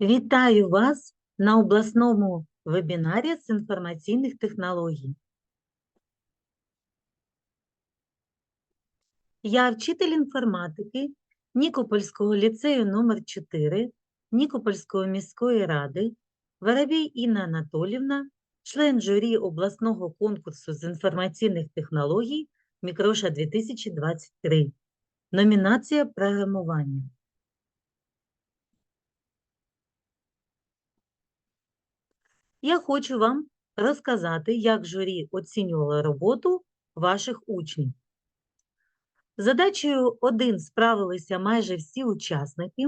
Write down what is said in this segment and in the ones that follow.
Вітаю вас на обласному вебінарі з інформаційних технологій. Я вчитель інформатики Нікопольського ліцею номер 4 Нікопольської міської ради Воробій Інна Анатолівна, член журі обласного конкурсу з інформаційних технологій Мікроша 2023. Номінація програмування. Я хочу вам розказати, як журі оцінювало роботу ваших учнів. Задачею 1 справилися майже всі учасники,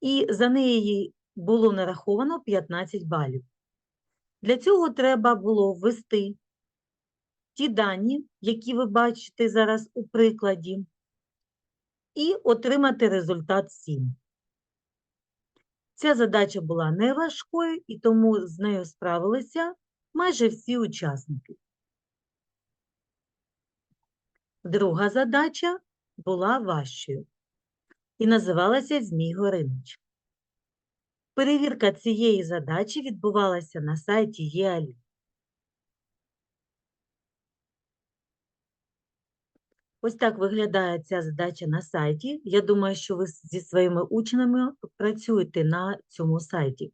і за неї було нараховано 15 балів. Для цього треба було ввести ті дані, які ви бачите зараз у прикладі, і отримати результат 7. Ця задача була не важкою, і тому з нею справилися майже всі учасники. Друга задача була важчою і називалася Змій Горинич. Перевірка цієї задачі відбувалася на сайті ЄАЛІ. Ось так виглядає ця задача на сайті. Я думаю, що ви зі своїми учнями працюєте на цьому сайті.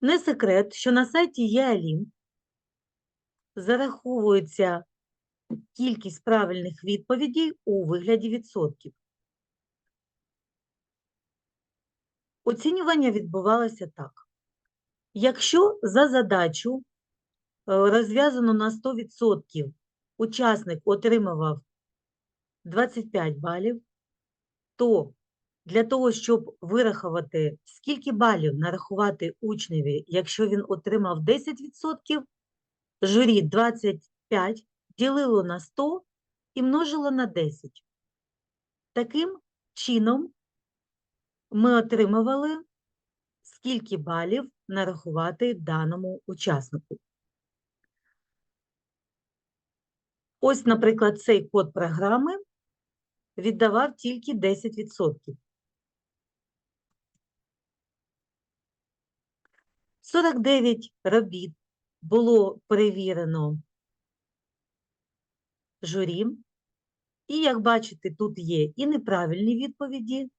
Не секрет, що на сайті ЄАЛІМ зараховується кількість правильних відповідей у вигляді відсотків. Оцінювання відбувалося так. Якщо за задачу розв'язано на 100% учасник отримував 25 балів, то для того, щоб вирахувати, скільки балів нарахувати учневі, якщо він отримав 10%, журі 25 ділило на 100 і множило на 10. Таким чином ми отримували, скільки балів нарахувати даному учаснику. Ось, наприклад, цей код програми віддавав тільки 10%. 49 робіт було перевірено журі. І, як бачите, тут є і неправильні відповіді,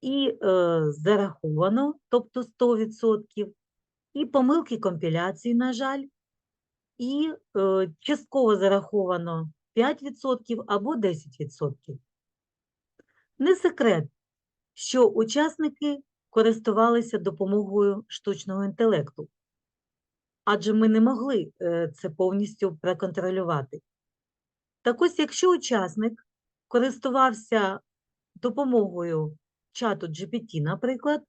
і е, зараховано, тобто 100%, і помилки компіляції, на жаль, і е, частково зараховано 5% або 10%. Не секрет, що учасники користувалися допомогою штучного інтелекту, адже ми не могли е, це повністю проконтролювати. Так ось, якщо учасник користувався допомогою чату GPT, наприклад,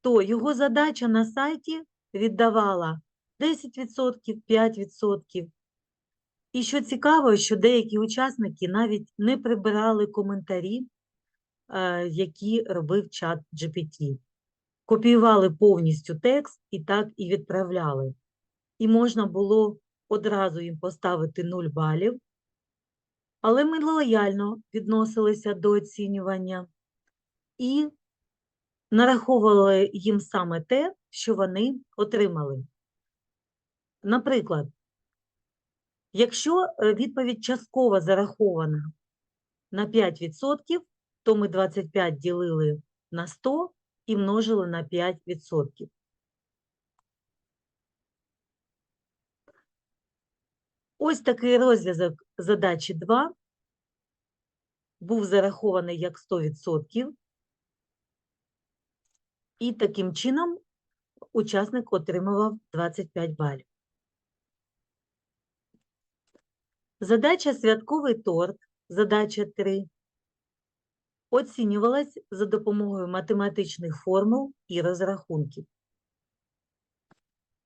то його задача на сайті віддавала 10%, 5%. І що цікаво, що деякі учасники навіть не прибирали коментарі, е, які робив чат GPT. Копіювали повністю текст і так і відправляли. І можна було одразу їм поставити 0 балів, але ми лояльно відносилися до оцінювання і нараховували їм саме те, що вони отримали. Наприклад, якщо е, відповідь частково зарахована на 5%, то ми 25 ділили на 100 і множили на 5%. Ось такий розв'язок задачі 2 був зарахований як 100%, і таким чином учасник отримував 25 балів. Задача святковий торт, задача 3, оцінювалась за допомогою математичних формул і розрахунків.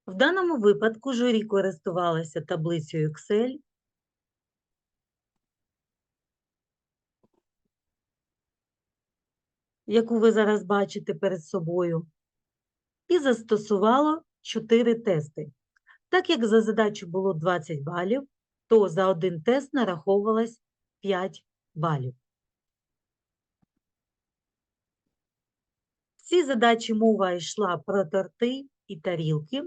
В даному випадку журі користувалося таблицею Excel, яку ви зараз бачите перед собою, і застосувало 4 тести. Так як за задачу було 20 балів, то за один тест нараховувалось 5 балів. цій задачі мова йшла про торти і тарілки.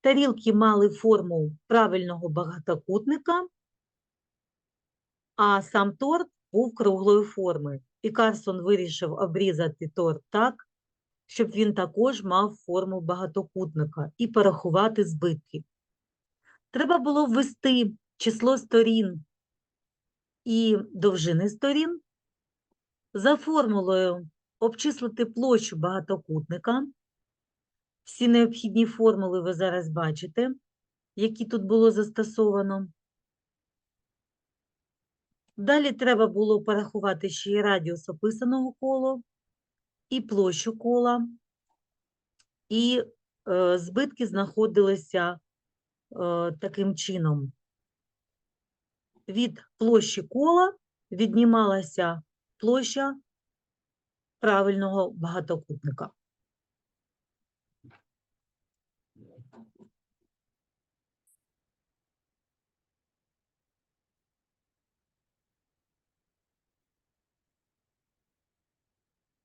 Тарілки мали форму правильного багатокутника, а сам торт був круглої форми. І Карсон вирішив обрізати торт так, щоб він також мав форму багатокутника і порахувати збитки. Треба було ввести число сторін і довжини сторін. За формулою обчислити площу багатокутника. Всі необхідні формули ви зараз бачите, які тут було застосовано. Далі треба було порахувати ще й радіус описаного кола, і площу кола, і е, збитки знаходилися е, таким чином. Від площі кола віднімалася площа правильного багатокутника.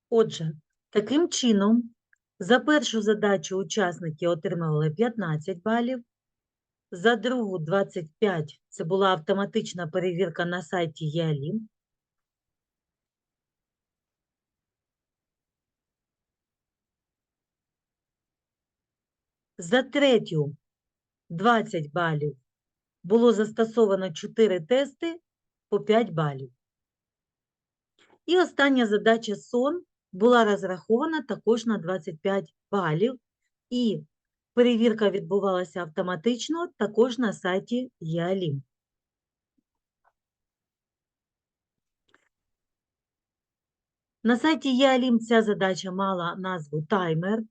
Отже, таким чином, за першу задачу учасники отримали 15 балів, за другу 25 це була автоматична перевірка на сайті ЄАЛІМ. За третю 20 балів було застосовано 4 тести по 5 балів. І остання задача сон була розрахована також на 25 балів, і перевірка відбувалася автоматично також на сайті ЄАЛІМ. На сайті ЄАЛІМ ця задача мала назву таймер.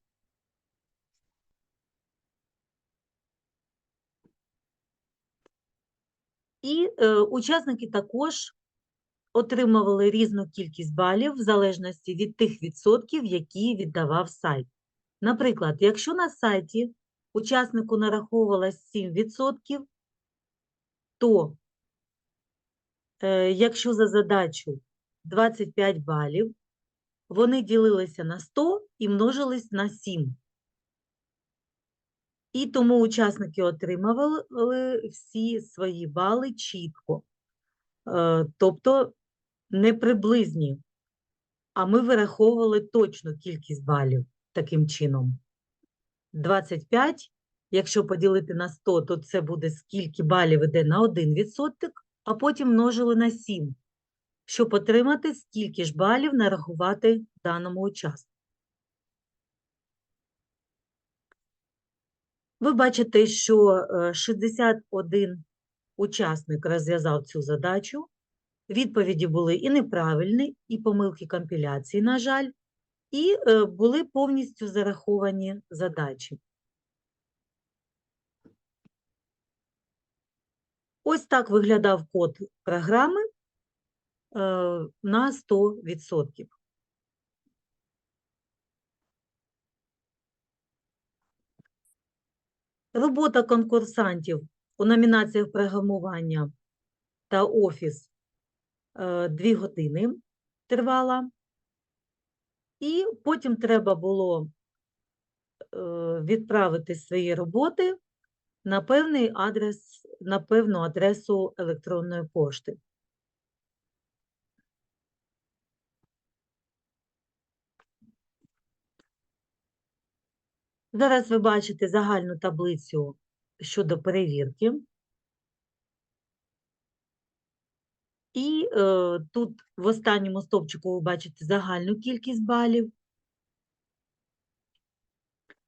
І е, учасники також отримували різну кількість балів в залежності від тих відсотків, які віддавав сайт. Наприклад, якщо на сайті учаснику нараховувалось 7%, то е, якщо за задачу 25 балів, вони ділилися на 100 і множились на 7. І тому учасники отримували всі свої бали чітко. Е, тобто не приблизні, а ми вираховували точну кількість балів таким чином. 25, якщо поділити на 100, то це буде скільки балів йде на 1%, а потім множили на 7, щоб отримати, скільки ж балів нарахувати даному учаснику. Ви бачите, що 61 е, учасник розв'язав цю задачу, Відповіді були і неправильні, і помилки компіляції, на жаль, і е, були повністю зараховані задачі. Ось так виглядав код програми е, на 100%. Робота конкурсантів у номінаціях програмування та офіс Е, дві години тривала, і потім треба було е, відправити свої роботи на певний адрес, на певну адресу електронної пошти. Зараз ви бачите загальну таблицю щодо перевірки. І е, тут в останньому стовпчику ви бачите загальну кількість балів.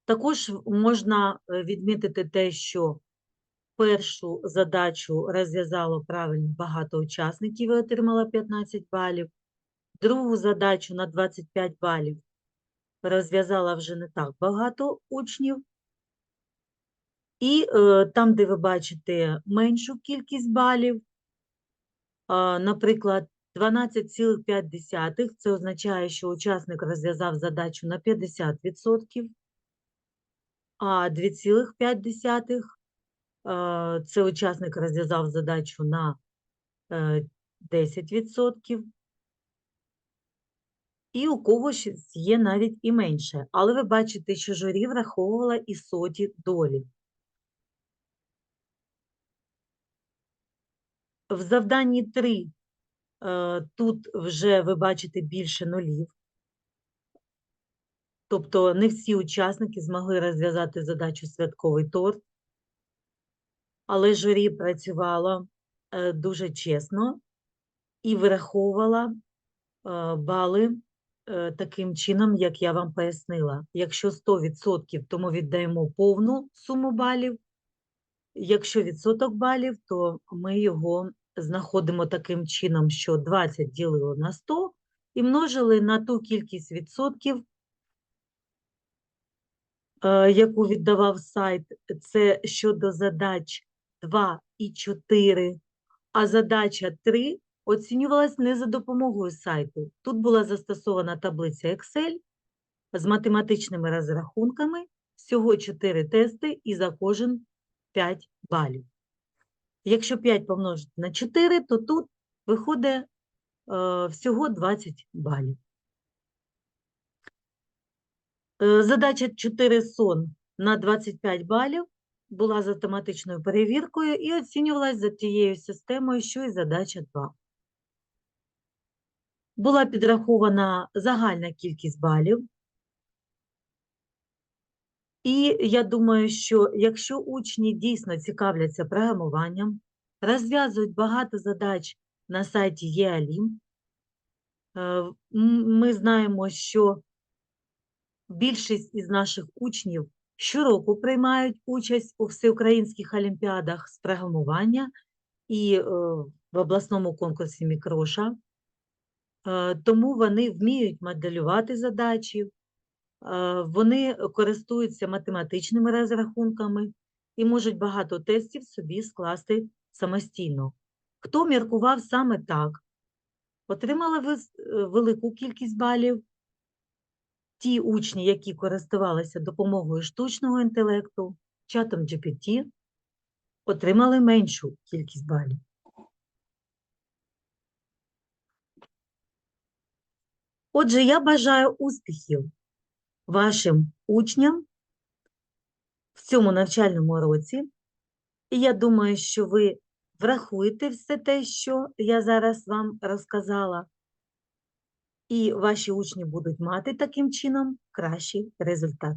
Також можна е, відмітити те, що першу задачу розв'язало правильно багато учасників і отримало 15 балів. Другу задачу на 25 балів розв'язала вже не так багато учнів. І е, там, де ви бачите меншу кількість балів, Наприклад, 12,5 це означає, що учасник розв'язав задачу на 50%, а 2,5 це учасник розв'язав задачу на е, 10%. І у когось є навіть і менше. Але ви бачите, що журі враховувала і соті долі. В завданні 3 е, тут вже ви бачите більше нулів. Тобто не всі учасники змогли розв'язати задачу святковий торт, але журі працювало е, дуже чесно і вираховувала е, бали таким чином, як я вам пояснила. Якщо 100%, то ми віддаємо повну суму балів. Якщо відсоток балів, то ми його знаходимо таким чином, що 20 ділили на 100 і множили на ту кількість відсотків, е, яку віддавав сайт. Це щодо задач 2 і 4, а задача 3 оцінювалась не за допомогою сайту. Тут була застосована таблиця Excel з математичними розрахунками, всього 4 тести і за кожен 5 балів. Якщо 5 помножити на 4, то тут виходить е, всього 20 балів. Е, задача 4 сон на 25 балів була з автоматичною перевіркою і оцінювалась за тією системою, що і задача 2. Була підрахована загальна кількість балів. І я думаю, що якщо учні дійсно цікавляться програмуванням, розв'язують багато задач на сайті ЄАЛІМ, е, ми знаємо, що більшість із наших учнів щороку приймають участь у всеукраїнських олімпіадах з програмування і е, в обласному конкурсі Мікроша. Е, Тому вони вміють моделювати задачі, вони користуються математичними розрахунками і можуть багато тестів собі скласти самостійно. Хто міркував саме так, отримали е, велику кількість балів. Ті учні, які користувалися допомогою штучного інтелекту, чатом GPT, отримали меншу кількість балів. Отже, я бажаю успіхів вашим учням в цьому навчальному році. І я думаю, що ви врахуєте все те, що я зараз вам розказала, і ваші учні будуть мати таким чином кращий результат.